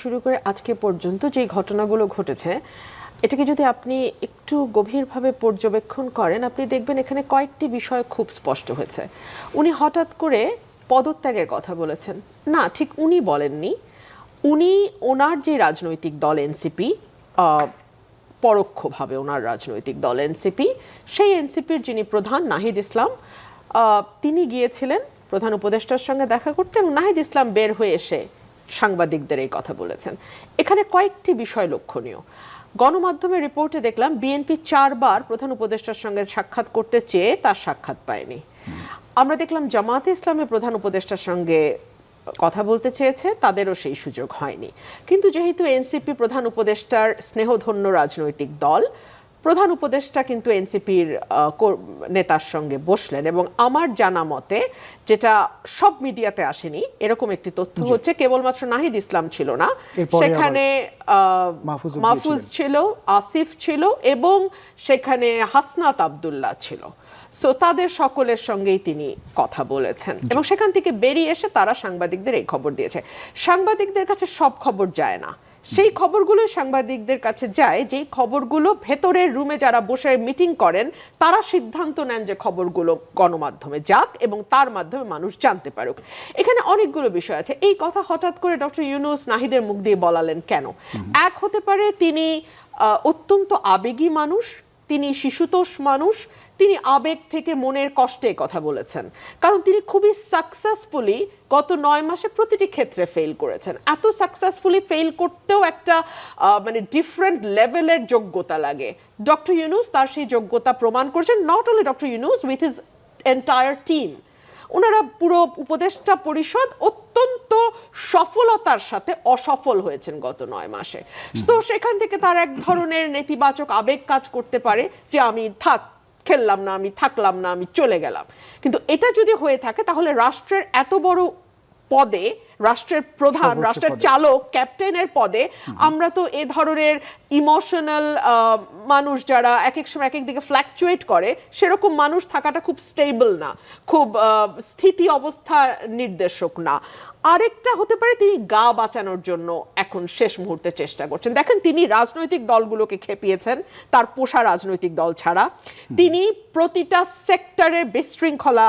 শুরু করে আজকে পর্যন্ত যে ঘটনাগুলো ঘটেছে, এটাকে যদি আপনি একটু গভীরভাবে পর্যবেক্ষণ করেন, আপনি দেখবেন এখানে কয়েকটি বিষয় খুব স্পষ্ট হয়েছে। উনি হঠাৎ করে পদত্যাগের কথা বলেছেন। না, ঠিক উনি বলেননি। উনি ওনার যে রাজনৈতিক দল এনসিপি পরোক্ষভাবে ওনার রাজনৈতিক দল এনসিপি, সেই এনসিপির যিনি প্রধান নাহিদ ইসলাম তিনি গিয়েছিলেন, প্রধান উপদেষ্টার সঙ্গে দেখা করতে এবং নাহিদ ইসলাম বের হয়ে এসে সাংবাদিকদের এই কথা বলেছেন। এখানে কয়েকটি বিষয় লক্ষণীয়। গণমাধ্যমের রিপোর্টে দেখলাম, বিএনপি চারবার প্রধান উপদেষ্টার সঙ্গে সাক্ষাৎ করতে চেয়ে তার সাক্ষাৎ পায়নি। আমরা দেখলাম জামাতে ইসলামের প্রধান উপদেষ্টার সঙ্গে কথা বলতে চেয়েছে, তাদেরও সেই সুযোগ হয়নি। কিন্তু যেহেতু এনসিপি প্রধান উপদেষ্টার স্নেহধন্য রাজনৈতিক দল প্রধান উপদেষ্টা কিন্তু এনসিপির নেতার সঙ্গে বসলেন এবং আমার জানা মতে যেটা সব মিডিয়াতে আসেনি এরকম একটি তথ্য হচ্ছে কেবলমাত্র নাহিদ ইসলাম ছিল না। সেখানে মাহফুজ ছিল। আসিফ ছিল এবং সেখানে হাসনাত আবদুল্লাহ ছিল। সো তাদের সকলের সঙ্গেই তিনি কথা বলেছেন এবং সেখান থেকে বেরিয়ে এসে তারা সাংবাদিকদের এই খবর দিয়েছে। সাংবাদিকদের কাছে সব খবর যায় না। সেই খবরগুলো সাংবাদিকদের কাছে যায়, যেই খবরগুলো ভেতরের রুমে যারা বসে মিটিং করেন, তারা সিদ্ধান্ত নেন যে খবরগুলো গণমাধ্যমে যাক এবং তার মাধ্যমে মানুষ জানতে পারুক। এখানে অনেকগুলো বিষয় আছে। এই কথা হঠাৎ করে ডক্টর ইউনুস নাহিদের মুখ দিয়ে বলালেন কেন? এক হতে পারে তিনি অত্যন্ত আবেগী মানুষ, তিনি শিশুতোষ মানুষ তিনি আবেগ থেকে মনের কষ্টে কথা বলেছেন। কারণ তিনি খুবই সাকসেসফুলি গত নয় মাসে প্রতিটি ক্ষেত্রে ফেল করেছেন। এত সাকসেসফুলি ফেল করতেও একটা মানে ডিফারেন্ট লেভেলের যোগ্যতা লাগে। ডক্টর ইউনুস তার সেই যোগ্যতা প্রমাণ করেছেন not only doctor Yunus with his entire team ওনারা পুরো উপদেষ্টা পরিষদ অত্যন্ত সফলতার সাথে অসফল হয়েছেন গত নয় মাসে। তো সেখান থেকে তার এক ধরনের নেতিবাচক আবেগ কাজ করতে পারে যে আমি থাক খেললাম না, আমি থাকলাম না, আমি চলে গেলাম। কিন্তু এটা যদি হয়ে থাকে, তাহলে রাষ্ট্রের এত বড় পদে রাষ্ট্রের প্রধান রাষ্ট্রের চালক ক্যাপ্টেনের পদে। আমরা তো এ ধরনের ইমোশনাল মানুষ যারা এক এক সময় এক এক দিকে ফ্ল্যাকচুয়েট করে সেরকম মানুষ থাকাটা খুব স্টেবল না। খুব স্থিতি অবস্থা নির্দেশক না। আরেকটা হতে পারে তিনি গা বাঁচানোর জন্য এখন শেষ মুহূর্তে চেষ্টা করছেন। দেখেন তিনি রাজনৈতিক দলগুলোকে খেপিয়েছেন তার পোষা রাজনৈতিক দল ছাড়া। তিনি প্রতিটা সেক্টরে বিশৃঙ্খলা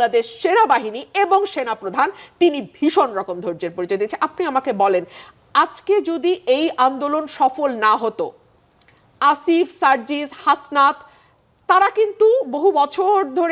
বাংলাদেশ সেনাবাহিনী এবং সেনাপ্রধান, তিনি ভীষণ রকম ধৈর্যের পরিচয় দিয়েছে। আপনি আমাকে বলেন, আজকে যদি এই আন্দোলন সফল না হতো, আসিফ, সার্জিস, হাসনাত, তারা কিন্তু বহু বছর ধরে